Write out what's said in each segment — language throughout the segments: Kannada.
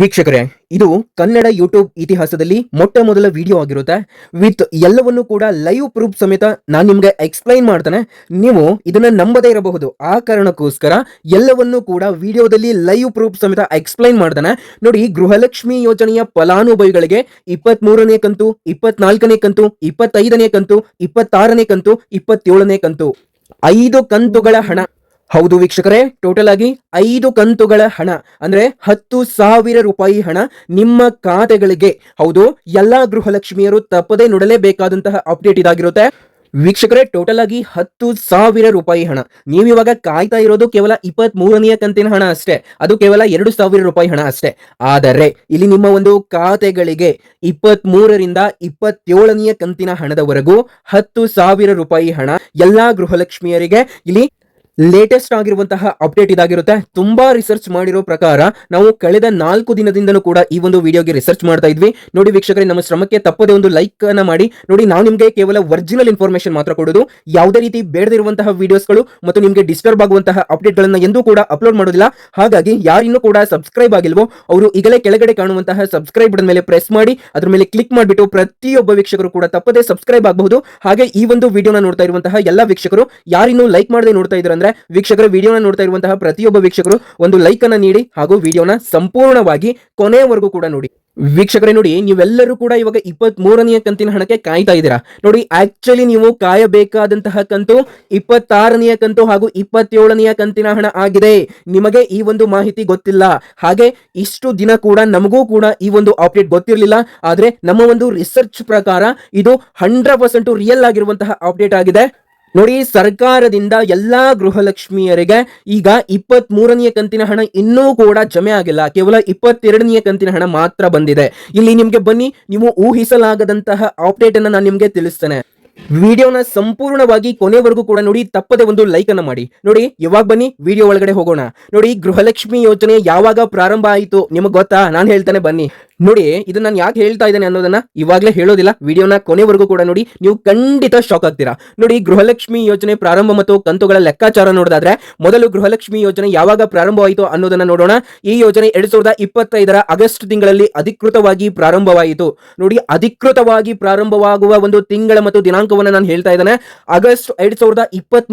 ವೀಕ್ಷಕರೇ, ಇದು ಕನ್ನಡ ಯೂಟ್ಯೂಬ್ ಇತಿಹಾಸದಲ್ಲಿ ಮೊಟ್ಟ ಮೊದಲ ವಿಡಿಯೋ ಆಗಿರುತ್ತೆ. ವಿತ್ ಎಲ್ಲವನ್ನು ಕೂಡ ಲೈವ್ ಪ್ರೂಫ್ ಸಮೇತ ನಾನು ನಿಮಗೆ ಎಕ್ಸ್ಪ್ಲೈನ್ ಮಾಡ್ತಾನೆ. ನೀವು ಇದನ್ನ ನಂಬದೇ ಇರಬಹುದು. ಆ ಕಾರಣಕ್ಕೋಸ್ಕರ ಎಲ್ಲವನ್ನು ಕೂಡ ವಿಡಿಯೋದಲ್ಲಿ ಲೈವ್ ಪ್ರೂಫ್ ಸಮೇತ ಎಕ್ಸ್ಪ್ಲೈನ್ ಮಾಡ್ತಾನೆ. ನೋಡಿ, ಗೃಹಲಕ್ಷ್ಮಿ ಯೋಜನೆಯ ಫಲಾನುಭವಿಗಳಿಗೆ ಇಪ್ಪತ್ತ್ ಮೂರನೇ ಕಂತು, ಇಪ್ಪತ್ನಾಲ್ಕನೇ ಕಂತು, ಇಪ್ಪತ್ತೈದನೇ ಕಂತು, ಇಪ್ಪತ್ತಾರನೇ ಕಂತು, ಇಪ್ಪತ್ತೇಳನೇ ಕಂತು, ಐದು ಕಂತುಗಳ ಹಣ. ಹೌದು ವೀಕ್ಷಕರೇ ಟೋಟಲ್ ಆಗಿ ಐದು ಕಂತುಗಳ ಹಣ, ಅಂದ್ರೆ ಹತ್ತು ಸಾವಿರ ರೂಪಾಯಿ ಹಣ ನಿಮ್ಮ ಖಾತೆಗಳಿಗೆ. ಹೌದು, ಎಲ್ಲಾ ಗೃಹಲಕ್ಷ್ಮಿಯರು ತಪ್ಪದೇ ನೋಡಲೇಬೇಕಾದಂತಹ ಅಪ್ಡೇಟ್ ಇದಾಗಿರುತ್ತೆ. ವೀಕ್ಷಕರೇ ಟೋಟಲ್ ಆಗಿ ಹತ್ತು ಸಾವಿರ ರೂಪಾಯಿ ಹಣ. ನೀವು ಇವಾಗ ಕಾಯ್ತಾ ಇರೋದು ಕೇವಲ ಇಪ್ಪತ್ತ್ ಮೂರನೆಯ ಕಂತಿನ ಹಣ ಅಷ್ಟೇ, ಅದು ಕೇವಲ ಎರಡು ಸಾವಿರ ರೂಪಾಯಿ ಹಣ ಅಷ್ಟೇ. ಆದರೆ, ಇಲ್ಲಿ ನಿಮ್ಮ ಒಂದು ಖಾತೆಗಳಿಗೆ ಇಪ್ಪತ್ತ್ ಮೂರರಿಂದ ಇಪ್ಪತ್ತೇಳನೆಯ ಕಂತಿನ ಹಣದವರೆಗೂ ಹತ್ತು ಸಾವಿರ ರೂಪಾಯಿ ಹಣ ಎಲ್ಲಾ ಗೃಹಲಕ್ಷ್ಮಿಯರಿಗೆ ಇಲ್ಲಿ ಲೇಟೆಸ್ಟ್ ಆಗಿರುವಂತಹ ಅಪ್ಡೇಟ್ ಇದಾಗಿರುತ್ತೆ. ತುಂಬಾ ರಿಸರ್ಚ್ ಮಾಡಿರೋ ಪ್ರಕಾರ ನಾವು ಕಳೆದ ನಾಲ್ಕು ದಿನದಿಂದಲೂ ಕೂಡ ಈ ಒಂದು ವಿಡಿಯೋಗೆ ರಿಸರ್ಚ್ ಮಾಡ್ತಾ ಇದ್ವಿ. ನೋಡಿ ವೀಕ್ಷಕರೇ, ನಮ್ಮ ಶ್ರಮಕ್ಕೆ ತಪ್ಪದೆ ಒಂದು ಲೈಕ್ ಅನ್ನ ಮಾಡಿ. ನೋಡಿ, ನಾವು ನಿಮಗೆ ಕೇವಲ ಒರಿಜಿನಲ್ ಇನ್ಫಾರ್ಮೇಶನ್ ಮಾತ್ರ ಕೊಡೋದು. ಯಾವುದೇ ರೀತಿ ಬೇಡದಿರುವಂತಹ ವಿಡಿಯೋಸ್ಗಳು ಮತ್ತು ನಿಮಗೆ ಡಿಸ್ಟರ್ಬ್ ಆಗುವಂತಹ ಅಪ್ಡೇಟ್ ಗಳನ್ನ ಎಂದೂ ಕೂಡ ಅಪ್ಲೋಡ್ ಮಾಡೋದಿಲ್ಲ. ಹಾಗಾಗಿ ಯಾರಿನ್ನೂ ಕೂಡ ಸಬ್ಸ್ಕ್ರೈಬ್ ಆಗಿಲ್ವೋ, ಅವರು ಈಗಲೇ ಕೆಳಗಡೆ ಕಾಣುವಂತಹ ಸಬ್ಸ್ಕ್ರೈಬ್ ಬಟನ್ ಮೇಲೆ ಪ್ರೆಸ್ ಮಾಡಿ, ಅದ್ರ ಮೇಲೆ ಕ್ಲಿಕ್ ಮಾಡಿಬಿಟ್ಟು ಪ್ರತಿಯೊಬ್ಬ ವೀಕ್ಷಕರು ಕೂಡ ತಪ್ಪದೆ ಸಬ್ಸ್ಕ್ರೈಬ್ ಆಗಬಹುದು. ಹಾಗೆ ಈ ಒಂದು ವಿಡಿಯೋನ ನೋಡ್ತಾ ಇರುವಂತಹ ಎಲ್ಲ ವೀಕ್ಷಕರು, ಯಾರಿನ್ನೂ ಲೈಕ್ ಮಾಡದೆ ನೋಡ್ತಾ ಇದ್ದಾರೆ ಅಂದ್ರೆ ವೀಕ್ಷಕರು ವಿಡಿಯೋನ ನೋಡ್ತಾ ಇರುವಂತಹ ಪ್ರತಿಯೊಬ್ಬ ವೀಕ್ಷಕರು ಒಂದು ಲೈಕ್ ಅನ್ನ ನೀಡಿ ಹಾಗೂ ವಿಡಿಯೋನ ಸಂಪೂರ್ಣವಾಗಿ ಕೊನೆಯವರೆಗೂ ಕೂಡ ನೋಡಿ. ವೀಕ್ಷಕರೇ ನೋಡಿ, ನೀವೆಲ್ಲರೂ ಕೂಡ ಇವಾಗ ಇಪ್ಪತ್ತ್ ಮೂರನೆಯ ಕಂತಿನ ಹಣಕ್ಕೆ ಕಾಯ್ತಾ ಇದ್ದೀರಾ? ನೋಡಿ ಆಕ್ಚುಲಿ ನೀವು ಕಾಯಬೇಕಾದಂತಹ ಕಂತು ಇಪ್ಪತ್ತಾರನೆಯ ಕಂತು ಹಾಗೂ ಇಪ್ಪತ್ತೇಳನೆಯ ಕಂತಿನ ಹಣ ಆಗಿದೆ. ನಿಮಗೆ ಈ ಒಂದು ಮಾಹಿತಿ ಗೊತ್ತಿಲ್ಲ. ಹಾಗೆ ಇಷ್ಟು ದಿನ ಕೂಡ ನಮಗೂ ಕೂಡ ಈ ಒಂದು ಅಪ್ಡೇಟ್ ಗೊತ್ತಿರಲಿಲ್ಲ. ಆದ್ರೆ ನಮ್ಮ ಒಂದು ರಿಸರ್ಚ್ ಪ್ರಕಾರ ಇದು ಹಂಡ್ರೆಡ್ ಪರ್ಸೆಂಟ್ ರಿಯಲ್ ಆಗಿರುವಂತಹ ಅಪ್ಡೇಟ್ ಆಗಿದೆ. ನೋಡಿ, ಸರ್ಕಾರದಿಂದ ಎಲ್ಲಾ ಗೃಹಲಕ್ಷ್ಮಿಯರಿಗೆ ಈಗ ಇಪ್ಪತ್ತ್ ಮೂರನೆಯ ಕಂತಿನ ಹಣ ಇನ್ನೂ ಕೂಡ ಜಮೆ ಆಗಿಲ್ಲ. ಕೇವಲ ಇಪ್ಪತ್ತೆರಡನೆಯ ಕಂತಿನ ಹಣ ಮಾತ್ರ ಬಂದಿದೆ. ಇಲ್ಲಿ ನಿಮ್ಗೆ ಬನ್ನಿ, ನೀವು ಊಹಿಸಲಾಗದಂತಹ ಅಪ್ಡೇಟ್ ಅನ್ನ ನಾನು ನಿಮ್ಗೆ ತಿಳಿಸ್ತೇನೆ. ವಿಡಿಯೋನ ಸಂಪೂರ್ಣವಾಗಿ ಕೊನೆವರೆಗೂ ಕೂಡ ನೋಡಿ, ತಪ್ಪದೆ ಒಂದು ಲೈಕ್ ಅನ್ನ ಮಾಡಿ. ನೋಡಿ ಯಾವಾಗ ಬನ್ನಿ, ವಿಡಿಯೋ ಒಳಗಡೆ ಹೋಗೋಣ. ನೋಡಿ, ಗೃಹಲಕ್ಷ್ಮಿ ಯೋಜನೆ ಯಾವಾಗ ಪ್ರಾರಂಭ ಆಯಿತು? ನಿಮಗೆ ಗೊತ್ತಾ? ನಾನು ಹೇಳ್ತಾನೆ, ಬನ್ನಿ. ನೋಡಿ ಇದು ನಾನು ಯಾಕೆ ಹೇಳ್ತಾ ಇದ್ದೇನೆ ಅನ್ನೋದನ್ನ ಇವಾಗಲೇ ಹೇಳೋದಿಲ್ಲ. ವಿಡಿಯೋನ ಕೊನೆವರೆಗೂ ಕೂಡ ನೋಡಿ, ನೀವು ಖಂಡಿತ ಶಾಕ್ ಆಗ್ತೀರಾ. ನೋಡಿ, ಗೃಹಲಕ್ಷ್ಮಿ ಯೋಜನೆ ಪ್ರಾರಂಭ ಮತ್ತು ಕಂತುಗಳ ಲೆಕ್ಕಾಚಾರ ನೋಡೋದಾದ್ರೆ, ಮೊದಲು ಗೃಹಲಕ್ಷ್ಮಿ ಯೋಜನೆ ಯಾವಾಗ ಪ್ರಾರಂಭವಾಯಿತು ಅನ್ನೋದನ್ನ ನೋಡೋಣ. ಈ ಯೋಜನೆ ಎರಡ್ ಸಾವಿರದ ಇಪ್ಪತ್ತೈದರ ಆಗಸ್ಟ್ ತಿಂಗಳಲ್ಲಿ ಅಧಿಕೃತವಾಗಿ ಪ್ರಾರಂಭವಾಯಿತು. ನೋಡಿ, ಅಧಿಕೃತವಾಗಿ ಪ್ರಾರಂಭವಾಗುವ ಒಂದು ತಿಂಗಳ ಮತ್ತು ದಿನಾಂಕವನ್ನು ನಾನು ಹೇಳ್ತಾ ಇದ್ದೇನೆ. ಆಗಸ್ಟ್ ಎರಡ್ ಸಾವಿರದ ಇಪ್ಪತ್ತ್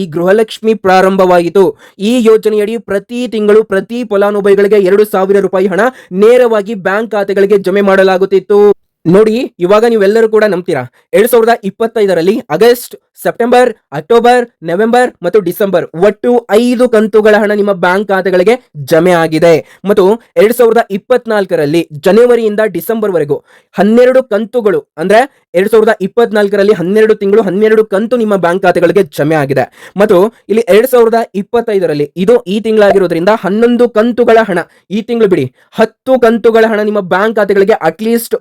ಈ ಗೃಹಲಕ್ಷ್ಮಿ ಪ್ರಾರಂಭವಾಯಿತು. ಈ ಯೋಜನೆಯಡಿ ಪ್ರತಿ ತಿಂಗಳು ಪ್ರತಿ ಫಲಾನುಭವಿಗಳಿಗೆ ಎರಡು ಸಾವಿರ ರೂಪಾಯಿ ಹಣ ನೇರವಾಗಿ ಬ್ಯಾಂಕ್ ಖಾತೆಗಳಿಗೆ ಜಮೆ ಮಾಡಲಾಗುತ್ತಿತ್ತು. ನೋಡಿ, ಇವಾಗ ನೀವೆಲ್ಲರೂ ಕೂಡ ನಂಬ್ತೀರಾ? ಎರಡ್ ಸಾವಿರದ ಇಪ್ಪತ್ತೈದರಲ್ಲಿ ಆಗಸ್ಟ್, ಸೆಪ್ಟೆಂಬರ್, ಅಕ್ಟೋಬರ್, ನವೆಂಬರ್ ಮತ್ತು ಡಿಸೆಂಬರ್ ಒಟ್ಟು ಐದು ಕಂತುಗಳ ಹಣ ನಿಮ್ಮ ಬ್ಯಾಂಕ್ ಖಾತೆಗಳಿಗೆ ಜಮೆ ಆಗಿದೆ. ಮತ್ತು ಎರಡ್ ಸಾವಿರದ ಇಪ್ಪತ್ನಾಲ್ಕರಲ್ಲಿ ಜನವರಿಯಿಂದ ಡಿಸೆಂಬರ್ ವರೆಗೂ ಹನ್ನೆರಡು ಕಂತುಗಳು, ಅಂದ್ರೆ ಎರಡ್ ಸಾವಿರದ ಇಪ್ಪತ್ನಾಲ್ಕರಲ್ಲಿ ಹನ್ನೆರಡು ತಿಂಗಳು ಹನ್ನೆರಡು ಕಂತು ನಿಮ್ಮ ಬ್ಯಾಂಕ್ ಖಾತೆಗಳಿಗೆ ಜಮೆ ಆಗಿದೆ. ಮತ್ತು ಇಲ್ಲಿ ಎರಡ್ ಸಾವಿರದ ಇಪ್ಪತ್ತೈದರಲ್ಲಿ ಇದು ಈ ತಿಂಗಳಾಗಿರೋದ್ರಿಂದ ಹನ್ನೊಂದು ಕಂತುಗಳ ಹಣ. ಈ ತಿಂಗಳು ಬಿಡಿ, ಹತ್ತು ಕಂತುಗಳ ಹಣ ನಿಮ್ಮ ಬ್ಯಾಂಕ್ ಖಾತೆಗಳಿಗೆ ಅಟ್ಲೀಸ್ಟ್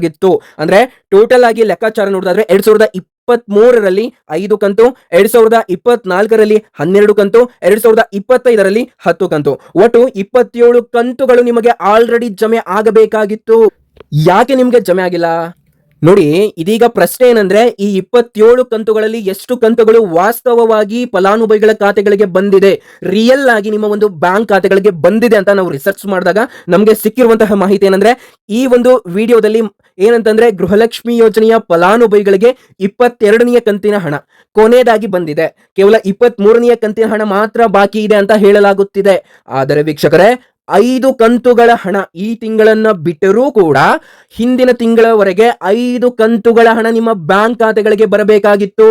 ಬರಬೇಕಾಗಿತ್ತು ಅಂದ್ರೆ ಟೋಟಲ್ ಆಗಿ ಲೆಕ್ಕಾಚಾರ ನೋಡಿದ್ರೆ ಎರಡ್ ಸಾವಿರದ ಇಪ್ಪತ್ತ್ ಮೂರರಲ್ಲಿ ಐದು ಕಂತು, ಎರಡ್ ಸಾವಿರದ ಇಪ್ಪತ್ನಾಲ್ಕರಲ್ಲಿ ಹನ್ನೆರಡು ಕಂತು, ಎರಡ್ ಸಾವಿರದ ಇಪ್ಪತ್ತೈದರಲ್ಲಿ ಹತ್ತು ಕಂತು. ಒಟ್ಟು ಇಪ್ಪತ್ತೇಳು ಕಂತುಗಳು ನಿಮಗೆ ಆಲ್ರೆಡಿ ಜಮೆ ಆಗಬೇಕಾಗಿತ್ತು. ಯಾಕೆ ನಿಮ್ಗೆ ಜಮೆ ಆಗಿಲ್ಲ? ನೋಡಿ, ಇದೀಗ ಪ್ರಶ್ನೆ ಏನಂದ್ರೆ ಈ ಇಪ್ಪತ್ತೇಳು ಕಂತುಗಳಲ್ಲಿ ಎಷ್ಟು ಕಂತುಗಳು ವಾಸ್ತವವಾಗಿ ಫಲಾನುಭವಿಗಳ ಖಾತೆಗಳಿಗೆ ಬಂದಿದೆ? ರಿಯಲ್ ಆಗಿ ನಿಮ್ಮ ಒಂದು ಬ್ಯಾಂಕ್ ಖಾತೆಗಳಿಗೆ ಬಂದಿದೆ ಅಂತ ನಾವು ರಿಸರ್ಚ್ ಮಾಡಿದಾಗ ನಮಗೆ ಸಿಕ್ಕಿರುವಂತಹ ಮಾಹಿತಿ ಏನಂದ್ರೆ ಈ ಒಂದು ವಿಡಿಯೋದಲ್ಲಿ ಏನಂತಂದ್ರೆ ಗೃಹಲಕ್ಷ್ಮಿ ಯೋಜನೆಯ ಫಲಾನುಭವಿಗಳಿಗೆ ಇಪ್ಪತ್ತೆರಡನೆಯ ಕಂತಿನ ಹಣ ಕೊನೆಯದಾಗಿ ಬಂದಿದೆ. ಕೇವಲ ಇಪ್ಪತ್ತ್ ಮೂರನೆಯ ಕಂತಿನ ಹಣ ಮಾತ್ರ ಬಾಕಿ ಇದೆ ಅಂತ ಹೇಳಲಾಗುತ್ತಿದೆ. ಆದರೆ ವೀಕ್ಷಕರೇ, ಐದು ಕಂತುಗಳ ಹಣ ಈ ತಿಂಗಳನ್ನ ಬಿಟ್ಟರೂ ಕೂಡ ಹಿಂದಿನ ತಿಂಗಳವರೆಗೆ ಐದು ಕಂತುಗಳ ಹಣ ನಿಮ್ಮ ಬ್ಯಾಂಕ್ ಖಾತೆಗಳಿಗೆ ಬರಬೇಕಾಗಿತ್ತು.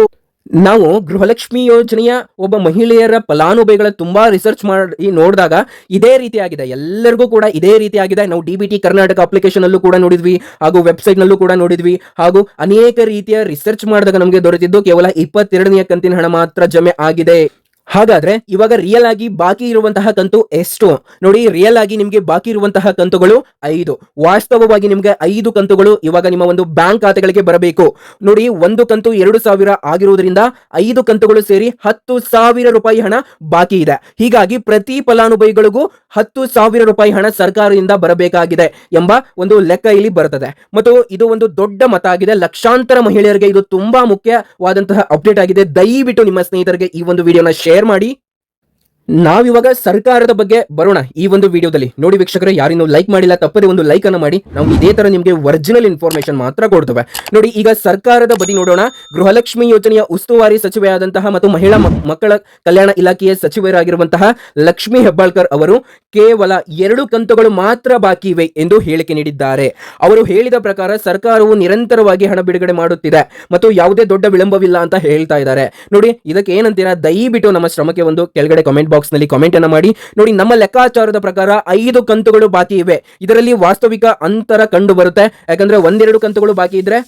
ನಾವು ಗೃಹಲಕ್ಷ್ಮಿ ಯೋಜನೆಯ ಒಬ್ಬ ಮಹಿಳೆಯರ ಫಲಾನುಭವಿಗಳ ತುಂಬಾ ರಿಸರ್ಚ್ ಮಾಡಿ ನೋಡಿದಾಗ ಇದೇ ರೀತಿಯಾಗಿದೆ. ಎಲ್ಲರಿಗೂ ಕೂಡ ಇದೇ ರೀತಿಯಾಗಿದೆ. ನಾವು D B T Karnataka application ಅಲ್ಲೂ ಕೂಡ ನೋಡಿದ್ವಿ. ಹಾಗೂ ವೆಬ್ಸೈಟ್ ನಲ್ಲೂ ಕೂಡ ನೋಡಿದ್ವಿ. ಹಾಗೂ ಅನೇಕ ರೀತಿಯ ರಿಸರ್ಚ್ ಮಾಡಿದಾಗ ನಮಗೆ ದೊರೆತಿದ್ದು ಕೇವಲ ಇಪ್ಪತ್ತೆರಡನೆಯ ಕಂತಿನ ಹಣ ಮಾತ್ರ ಜಮೆ ಆಗಿದೆ. ಹಾಗಾದ್ರೆ ಇವಾಗ ರಿಯಲ್ ಆಗಿ ಬಾಕಿ ಇರುವಂತಹ ಕಂತು ಎಷ್ಟು? ನೋಡಿ ರಿಯಲ್ ಆಗಿ ನಿಮಗೆ ಬಾಕಿ ಇರುವಂತಹ ಕಂತುಗಳು ಐದು. ವಾಸ್ತವವಾಗಿ ನಿಮಗೆ ಐದು ಕಂತುಗಳು ಇವಾಗ ನಿಮ್ಮ ಒಂದು ಬ್ಯಾಂಕ್ ಖಾತೆಗಳಿಗೆ ಬರಬೇಕು. ನೋಡಿ, ಒಂದು ಕಂತು ಎರಡು ಸಾವಿರ ಆಗಿರುವುದರಿಂದ ಐದು ಕಂತುಗಳು ಸೇರಿ ಹತ್ತು ಸಾವಿರ ರೂಪಾಯಿ ಹಣ ಬಾಕಿ ಇದೆ. ಹೀಗಾಗಿ ಪ್ರತಿ ಫಲಾನುಭವಿಗಳಿಗೂ ಹತ್ತು ಸಾವಿರ ರೂಪಾಯಿ ಹಣ ಸರ್ಕಾರದಿಂದ ಬರಬೇಕಾಗಿದೆ ಎಂಬ ಒಂದು ಲೆಕ್ಕ ಇಲ್ಲಿ ಬರುತ್ತದೆ ಮತ್ತು ಇದು ಒಂದು ದೊಡ್ಡ ಮತ ಆಗಿದೆ. ಲಕ್ಷಾಂತರ ಮಹಿಳೆಯರಿಗೆ ಇದು ತುಂಬಾ ಮುಖ್ಯವಾದಂತಹ ಅಪ್ಡೇಟ್ ಆಗಿದೆ. ದಯವಿಟ್ಟು ನಿಮ್ಮ ಸ್ನೇಹಿತರಿಗೆ ಈ ಒಂದು ವಿಡಿಯೋನ ಶೇರ್ ಮಾಡಿ. ನಾವಿವಾಗ ಸರ್ಕಾರದ ಬಗ್ಗೆ ಬರೋಣ ಈ ಒಂದು ವಿಡಿಯೋದಲ್ಲಿ. ನೋಡಿ ವೀಕ್ಷಕರು, ಯಾರಿನ್ನೂ ಲೈಕ್ ಮಾಡಿಲ್ಲ, ತಪ್ಪದೆ ಒಂದು ಲೈಕ್ ಅನ್ನು ಮಾಡಿ. ನಾವು ಇದೇ ತರ ನಿಮಗೆ ಒರಿಜಿನಲ್ ಇನ್ಫಾರ್ಮೇಶನ್ ಮಾತ್ರ ಕೊಡ್ತೇವೆ. ನೋಡಿ, ಈಗ ಸರ್ಕಾರದ ಬದಿ ನೋಡೋಣ. ಗೃಹಲಕ್ಷ್ಮಿ ಯೋಜನೆಯ ಉಸ್ತುವಾರಿ ಸಚಿವೆಯಾದಂತಹ ಮತ್ತು ಮಹಿಳಾ ಮಕ್ಕಳ ಕಲ್ಯಾಣ ಇಲಾಖೆಯ ಸಚಿವರಾಗಿರುವಂತಹ ಲಕ್ಷ್ಮಿ ಹೆಬ್ಬಾಳ್ಕರ್ ಅವರು ಕೇವಲ ಎರಡು ಕಂತುಗಳು ಮಾತ್ರ ಬಾಕಿ ಇವೆ ಎಂದು ಹೇಳಿಕೆ ನೀಡಿದ್ದಾರೆ. ಅವರು ಹೇಳಿದ ಪ್ರಕಾರ ಸರ್ಕಾರವು ನಿರಂತರವಾಗಿ ಹಣ ಬಿಡುಗಡೆ ಮಾಡುತ್ತಿದೆ ಮತ್ತು ಯಾವುದೇ ದೊಡ್ಡ ವಿಳಂಬವಿಲ್ಲ ಅಂತ ಹೇಳ್ತಾ ಇದ್ದಾರೆ. ನೋಡಿ, ಇದಕ್ಕೆ ಏನಂತೀರಾ? ದಯವಿಟ್ಟು ನಮ್ಮ ಶ್ರಮಕ್ಕೆ ಒಂದು ಕೆಳಗಡೆ ಕಮೆಂಟ್ ಬಾಕ್ಸ್ನಲ್ಲಿ ಕಾಮೆಂಟ್ ಅನ್ನ ಮಾಡಿ. ನೋಡಿ, ನಮ್ಮ ಲೆಕ್ಕಾಚಾರದ ಪ್ರಕಾರ ಐದು ಕಂತುಗಳು ಬಾಕಿ ಇವೆ. ಇದರಲ್ಲಿ ವಾಸ್ತವಿಕ ಅಂತರ ಕಂಡು ಬರುತ್ತೆ ಯಾಕಂದ್ರೆ ಒಂದೆರಡು ಕಂತುಗಳು ಬಾಕಿ ಇದ್ರೆ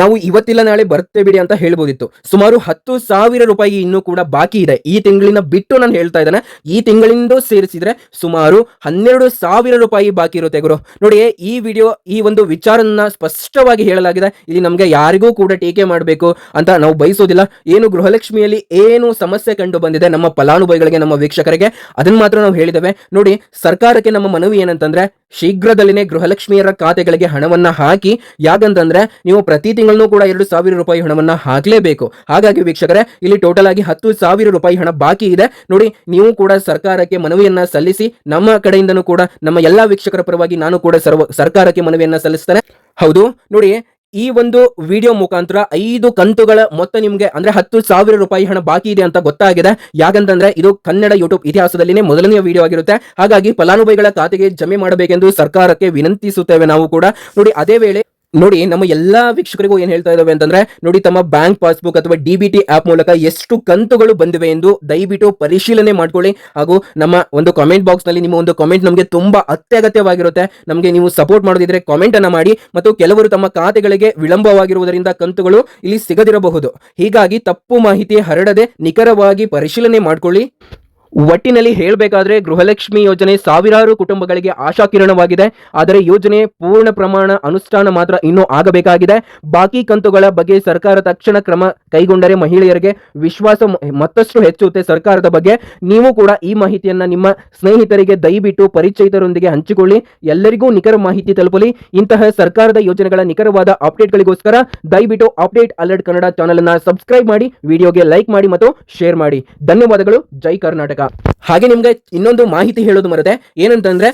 ನಾವು ಇವತ್ತಿಲ್ಲ, ನಾಳೆ ಬರುತ್ತೆ ಬಿಡಿ ಅಂತ ಹೇಳ್ಬೋದಿತ್ತು. ಸುಮಾರು ಹತ್ತು ಸಾವಿರ ರೂಪಾಯಿ ಇನ್ನೂ ಕೂಡ ಬಾಕಿ ಇದೆ. ಈ ತಿಂಗಳಿನ ಬಿಟ್ಟು ನಾನು ಹೇಳ್ತಾ ಇದ್ದೇನೆ. ಈ ತಿಂಗಳಿಂದ ಸೇರಿಸಿದ್ರೆ ಸುಮಾರು ಹನ್ನೆರಡು ಸಾವಿರ ರೂಪಾಯಿ ಬಾಕಿ ಇರುತ್ತೆ ಗುರು. ನೋಡಿ ಈ ವಿಡಿಯೋ, ಈ ಒಂದು ವಿಚಾರನ ಸ್ಪಷ್ಟವಾಗಿ ಹೇಳಲಾಗಿದೆ. ಇಲ್ಲಿ ನಮಗೆ ಯಾರಿಗೂ ಕೂಡ ಟೀಕೆ ಮಾಡಬೇಕು ಅಂತ ನಾವು ಬಯಸೋದಿಲ್ಲ. ಏನು ಗೃಹಲಕ್ಷ್ಮಿಯಲ್ಲಿ ಏನು ಸಮಸ್ಯೆ ಕಂಡು ಬಂದಿದೆ ನಮ್ಮ ಫಲಾನುಭವಿಗಳಿಗೆ, ನಮ್ಮ ವೀಕ್ಷಕರಿಗೆ ಅದನ್ನ ಮಾತ್ರ ನಾವು ಹೇಳಿದ್ದೇವೆ. ನೋಡಿ, ಸರ್ಕಾರಕ್ಕೆ ನಮ್ಮ ಮನವಿ ಏನಂತಂದ್ರೆ ಶೀಘ್ರದಲ್ಲಿನೇ ಗೃಹಲಕ್ಷ್ಮಿಯರ ಖಾತೆಗಳಿಗೆ ಹಣವನ್ನ ಹಾಕಿ, ಯಾಕಂತಂದ್ರೆ ನೀವು ಪ್ರತಿ ತಿಂಗಳನ್ನೂ ಕೂಡ ಎರಡು ಸಾವಿರ ರೂಪಾಯಿ ಹಣವನ್ನ ಹಾಕಲೇಬೇಕು. ಹಾಗಾಗಿ ವೀಕ್ಷಕರೇ, ಇಲ್ಲಿ ಟೋಟಲ್ ಆಗಿ ಹತ್ತು ಸಾವಿರ ರೂಪಾಯಿ ಹಣ ಬಾಕಿ ಇದೆ. ನೋಡಿ, ನೀವು ಕೂಡ ಸರ್ಕಾರಕ್ಕೆ ಮನವಿಯನ್ನ ಸಲ್ಲಿಸಿ, ನಮ್ಮ ಕಡೆಯಿಂದನೂ ಕೂಡ, ನಮ್ಮ ಎಲ್ಲಾ ವೀಕ್ಷಕರ ಪರವಾಗಿ ನಾನು ಕೂಡ ಸರ್ವ, ಸರ್ಕಾರಕ್ಕೆ ಮನವಿಯನ್ನ ಸಲ್ಲಿಸ್ತೇನೆ. ಹೌದು, ನೋಡಿ ಈ ಒಂದು ವಿಡಿಯೋ ಮುಖಾಂತರ ಐದು ಕಂತುಗಳ ಮೊತ್ತ ನಿಮಗೆ ಅಂದ್ರೆ ಹತ್ತು ಸಾವಿರ ರೂಪಾಯಿ ಹಣ ಬಾಕಿ ಇದೆ ಅಂತ ಗೊತ್ತಾಗಿದೆ. ಯಾಕಂತಂದ್ರೆ ಇದು ಕನ್ನಡ ಯೂಟ್ಯೂಬ್ ಇತಿಹಾಸದಲ್ಲಿನೇ ಮೊದಲನೆಯ ವಿಡಿಯೋ ಆಗಿರುತ್ತೆ. ಹಾಗಾಗಿ ಫಲಾನುಭವಿಗಳ ಖಾತೆಗೆ ಜಮೆ ಮಾಡಬೇಕೆಂದು ಸರ್ಕಾರಕ್ಕೆ ವಿನಂತಿಸುತ್ತೇವೆ ನಾವು ಕೂಡ. ನೋಡಿ, ಅದೇ ವೇಳೆ ನೋಡಿ, ನಮ್ಮ ಎಲ್ಲಾ ವೀಕ್ಷಕರಿಗೂ ಏನ್ ಹೇಳ್ತಾ ಇದಾವೆ ಅಂತಂದ್ರೆ, ನೋಡಿ, ತಮ್ಮ ಬ್ಯಾಂಕ್ ಪಾಸ್ಬುಕ್ ಅಥವಾ ಡಿ ಬಿ ಟಿ ಆಪ್ ಮೂಲಕ ಎಷ್ಟು ಕಂತುಗಳು ಬಂದಿವೆ ಎಂದು ದಯವಿಟ್ಟು ಪರಿಶೀಲನೆ ಮಾಡ್ಕೊಳ್ಳಿ. ಹಾಗೂ ನಮ್ಮ ಒಂದು ಕಾಮೆಂಟ್ ಬಾಕ್ಸ್ನಲ್ಲಿ ನಿಮ್ಮ ಒಂದು ಕಾಮೆಂಟ್ ನಮಗೆ ತುಂಬಾ ಅತ್ಯಗತ್ಯವಾಗಿರುತ್ತೆ. ನಮಗೆ ನೀವು ಸಪೋರ್ಟ್ ಮಾಡೋದಿದ್ರೆ ಕಾಮೆಂಟ್ ಅನ್ನ ಮಾಡಿ, ಮತ್ತು ಕೆಲವರು ತಮ್ಮ ಖಾತೆಗಳಿಗೆ ವಿಳಂಬವಾಗಿರುವುದರಿಂದ ಕಂತುಗಳು ಇಲ್ಲಿ ಸಿಗದಿರಬಹುದು. ಹೀಗಾಗಿ ತಪ್ಪು ಮಾಹಿತಿ ಹರಡದೆ ನಿಖರವಾಗಿ ಪರಿಶೀಲನೆ ಮಾಡ್ಕೊಳ್ಳಿ. ಒಟ್ಟಿನಲ್ಲಿ ಹೇಳಬೇಕಾದ್ರೆ ಗೃಹಲಕ್ಷ್ಮಿ ಯೋಜನೆ ಸಾವಿರಾರು ಕುಟುಂಬಗಳಿಗೆ ಆಶಾಕಿರಣವಾಗಿದೆ. ಆದರೆ ಯೋಜನೆ ಪೂರ್ಣ ಪ್ರಮಾಣ ಅನುಷ್ಠಾನ ಮಾತ್ರ ಇನ್ನೂ ಆಗಬೇಕಾಗಿದೆ. ಬಾಕಿ ಕಂತುಗಳ ಬಗ್ಗೆ ಸರ್ಕಾರ ತಕ್ಷಣ ಕ್ರಮ ಕೈಗೊಂಡರೆ ಮಹಿಳೆಯರಿಗೆ ವಿಶ್ವಾಸ ಮತ್ತಷ್ಟು ಹೆಚ್ಚುತ್ತೆ ಸರ್ಕಾರದ ಬಗ್ಗೆ. ನೀವು ಕೂಡ ಈ ಮಾಹಿತಿಯನ್ನ ನಿಮ್ಮ ಸ್ನೇಹಿತರಿಗೆ ದಯವಿಟ್ಟು ಪರಿಚಯಿತರೊಂದಿಗೆ ಹಂಚಿಕೊಳ್ಳಿ. ಎಲ್ಲರಿಗೂ ನಿಖರ ಮಾಹಿತಿ ತಲುಪಲಿ. ಇಂತಹ ಸರ್ಕಾರದ ಯೋಜನೆಗಳ ನಿಖರವಾದ ಅಪ್ಡೇಟ್ಗಳಿಗೋಸ್ಕರ ದಯವಿಟ್ಟು ಅಪ್ಡೇಟ್ ಅಲರ್ಟ್ ಕನ್ನಡ ಚಾನಲ್ ಅನ್ನ ಸಬ್ಸ್ಕ್ರೈಬ್ ಮಾಡಿ, ವಿಡಿಯೋಗೆ ಲೈಕ್ ಮಾಡಿ ಮತ್ತು ಶೇರ್ ಮಾಡಿ. ಧನ್ಯವಾದಗಳು. ಜೈ ಕರ್ನಾಟಕ. ಹಾಗೆ ನಿಮ್ಗೆ ಇನ್ನೊಂದು ಮಾಹಿತಿ ಹೇಳೋದು ಮರದೆ ಏನಂತಂದ್ರೆ,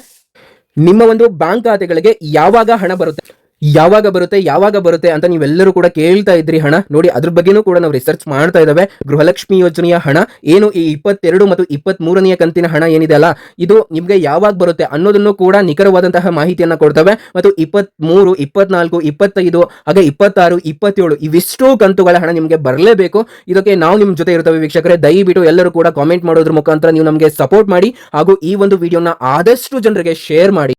ನಿಮ್ಮ ಒಂದು ಬ್ಯಾಂಕ್ ಖಾತೆಗಳಿಗೆ ಯಾವಾಗ ಹಣ ಬರುತ್ತೆ? ಯಾವಾಗ ಬರುತ್ತೆ ಯಾವಾಗ ಬರುತ್ತೆ ಅಂತ ನೀವೆಲ್ಲರೂ ಕೂಡ ಕೇಳ್ತಾ ಇದ್ರಿ ಹಣ. ನೋಡಿ, ಅದ್ರ ಬಗ್ಗೆನೂ ಕೂಡ ನಾವು ರಿಸರ್ಚ್ ಮಾಡ್ತಾ ಇದ್ದಾವೆ ಗೃಹಲಕ್ಷ್ಮಿ ಯೋಜನೆಯ ಹಣ, ಏನು ಈ ಇಪ್ಪತ್ತೆರಡು ಮತ್ತು ಇಪ್ಪತ್ತ್ ಮೂರನೆಯ ಕಂತಿನ ಹಣ ಏನಿದೆ ಅಲ್ಲ, ಇದು ನಿಮ್ಗೆ ಯಾವಾಗ ಬರುತ್ತೆ ಅನ್ನೋದನ್ನು ಕೂಡ ನಿಖರವಾದಂತಹ ಮಾಹಿತಿಯನ್ನ ಕೊಡ್ತವೆ. ಮತ್ತು ಇಪ್ಪತ್ತ್ ಮೂರು ಇಪ್ಪತ್ನಾಲ್ಕು, ಇಪ್ಪತ್ತೈದು, ಹಾಗೆ ಇಪ್ಪತ್ತಾರು, ಇಪ್ಪತ್ತೇಳು, ಇವಿಷ್ಟು ಕಂತುಗಳ ಹಣ ನಿಮಗೆ ಬರಲೇಬೇಕು. ಇದಕ್ಕೆ ನಾವು ನಿಮ್ಮ ಜೊತೆ ಇರ್ತವೆ ವೀಕ್ಷಕರೇ. ದಯವಿಟ್ಟು ಎಲ್ಲರೂ ಕೂಡ ಕಾಮೆಂಟ್ ಮಾಡೋದ್ರ ಮುಖಾಂತರ ನೀವು ನಮಗೆ ಸಪೋರ್ಟ್ ಮಾಡಿ. ಹಾಗೂ ಈ ಒಂದು ವಿಡಿಯೋನ ಆದಷ್ಟು ಜನರಿಗೆ ಶೇರ್ ಮಾಡಿ.